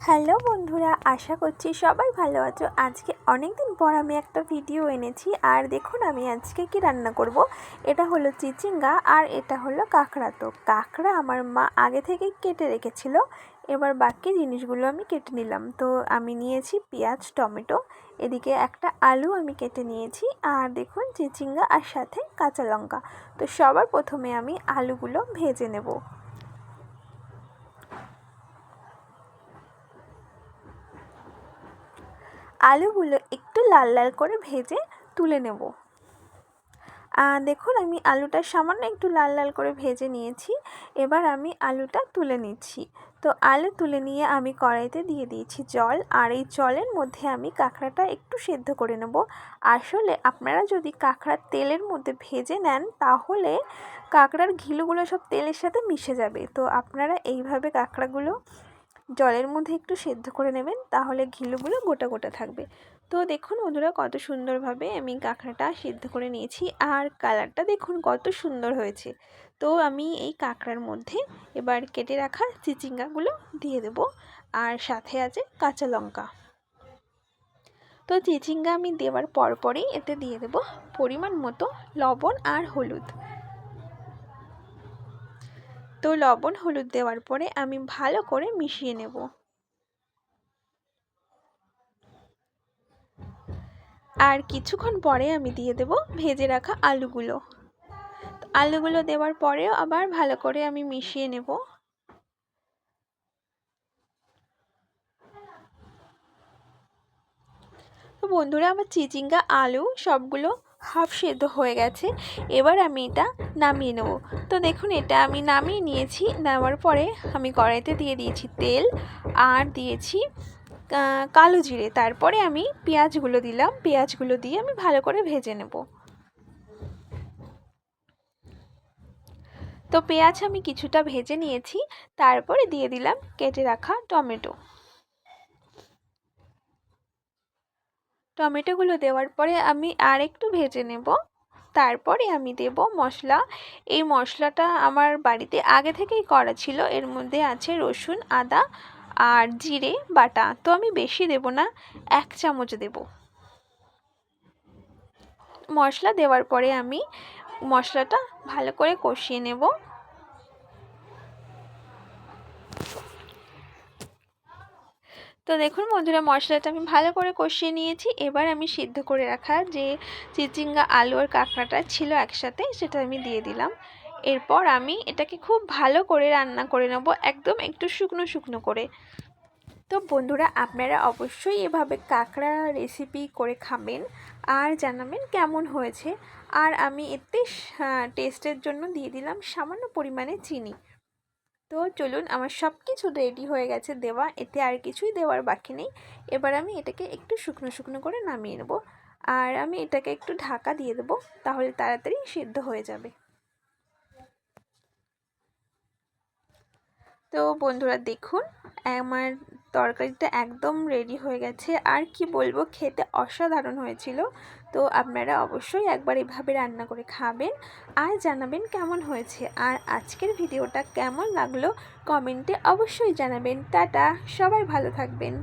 Hello বন্ধুরা, আশা করছি সবাই ভালো আছো। আজকে অনেক দিন পর আমি একটা ভিডিও এনেছি, আর দেখুন আমি আজকে কি রান্না করব। এটা হলো চিচিঙ্গা আর এটা হলো কাঁকড়া তো। কাঁকড়া আমার মা আগে থেকেই কেটে রেখেছিল, এবার বাকি জিনিসগুলো আমি কেটে নিলাম। তো আমি নিয়েছি পেঁয়াজ, টমেটো, এদিকে একটা আলু আমি কেটে নিয়েছি, আর দেখুন চিচিঙ্গা আর সাথে কাঁচা লঙ্কা। তো সবার প্রথমে আমি আলুগুলো ভেজে নেব। আলুগুলো একটু লাল লাল করে ভেজে তুলে নেব। দেখুন, আমি আলুটা সামান্য একটু লাল লাল করে ভেজে নিয়েছি। এবার আমি আলুটা তুলে নিচ্ছি। তো আলু তুলে নিয়ে আমি কড়াইতে দিয়ে দিয়েছি জল। আর এই জলের মধ্যে আমি কাঁকড়াটা একটু সেদ্ধ করে নেব। আসলে আপনারা যদি কাঁকড়ার তেলের মধ্যে ভেজে নেন, তাহলে কাঁকড়ার ঘিলুগুলো সব তেলের সাথে মিশে যাবে। তো আপনারা এইভাবে কাঁকড়াগুলো জলের মধ্যে একটু সেদ্ধ করে নেবেন, তাহলে ঘিলুগুলো গোটা গোটা থাকবে। তো দেখুন বন্ধুরা, কত সুন্দরভাবে আমি কাঁকড়াটা সিদ্ধ করে নিয়েছি, আর কালারটা দেখুন কত সুন্দর হয়েছে। তো আমি এই কাঁকড়ার মধ্যে এবার কেটে রাখা চিচিঙ্গাগুলো দিয়ে দেব, আর সাথে আছে কাঁচা লঙ্কা। তো চিচিঙ্গা আমি দেওয়ার পরপরই এতে দিয়ে দেব পরিমাণ মতো লবণ আর হলুদ। তো লবণ, হলুদ দেওয়ার পরে আমি ভালো করে মিশিয়ে নেব। আর কিছুক্ষণ পরে আমি দিয়ে দেব ভেজে রাখা আলুগুলো। আলুগুলো দেওয়ার পরেও আবার ভালো করে আমি মিশিয়ে নেব। তো বন্ধুরা, আমার চিচিঙ্গা, আলু সবগুলো হাফ সেদ্ধ হয়ে গেছে। এবার আমি এটা নামিয়ে নেব। তো দেখুন, এটা আমি নামিয়ে নিয়েছি। নেওয়ার পরে আমি কড়াইতে দিয়ে দিয়েছি তেল আর দিয়েছি কালো জিরে। তারপরে আমি পেঁয়াজগুলো দিলাম। পেঁয়াজগুলো দিয়ে আমি ভালো করে ভেজে নেব। তো পেঁয়াজ আমি কিছুটা ভেজে নিয়েছি। তারপরে দিয়ে দিলাম কেটে রাখা টমেটো। টমেটোগুলো দেওয়ার পরে আমি আর একটু ভেজে নেব। তারপরে আমি দেব মশলা। এই মশলাটা আমার বাড়িতে আগে থেকেই করা ছিল। এর মধ্যে আছে রসুন, আদা আর জিরে, বাটা। তো আমি বেশি দেব না, এক চামচ দেব। মশলা দেওয়ার পরে আমি মশলাটা ভালো করে কষিয়ে নেব। তো দেখুন বন্ধুরা, মশলাটা আমি ভালো করে কষিয়ে নিয়েছি। এবার আমি সিদ্ধ করে রাখা যে চিচিঙ্গা, আলু আর কাঁকড়াটা ছিল একসাথে, সেটা আমি দিয়ে দিলাম। এরপর আমি এটাকে খুব ভালো করে রান্না করে নেব, একদম একটু শুকনো শুকনো করে। তো বন্ধুরা, আপনারা অবশ্যই এভাবে কাঁকড়া রেসিপি করে খাবেন আর জানাবেন কেমন হয়েছে। আর আমি এতে টেস্টের জন্য দিয়ে দিলাম সামান্য পরিমাণে চিনি। তো চলুন আমার সব কিছু রেডি হয়ে গেছে দেওয়া, এতে আর কিছুই দেওয়ার বাকি নেই। এবার আমি এটাকে একটু শুকনো শুকনো করে নামিয়ে নেব। আর আমি এটাকে একটু ঢাকা দিয়ে দেবো, তাহলে তাড়াতাড়ি সিদ্ধ হয়ে যাবে। তো বন্ধুরা দেখুন, আমার তরকারিটা একদম রেডি হয়ে গেছে। আর কি বলব, খেতে অসাধারণ হয়েছিল। তো আপনারা অবশ্যই একবার এভাবে রান্না করে খাবেন আর জানাবেন কেমন হয়েছে। আর আজকের ভিডিওটা কেমন লাগল, কমেন্টে অবশ্যই জানাবেন। টাটা, সবাই ভালো থাকবেন।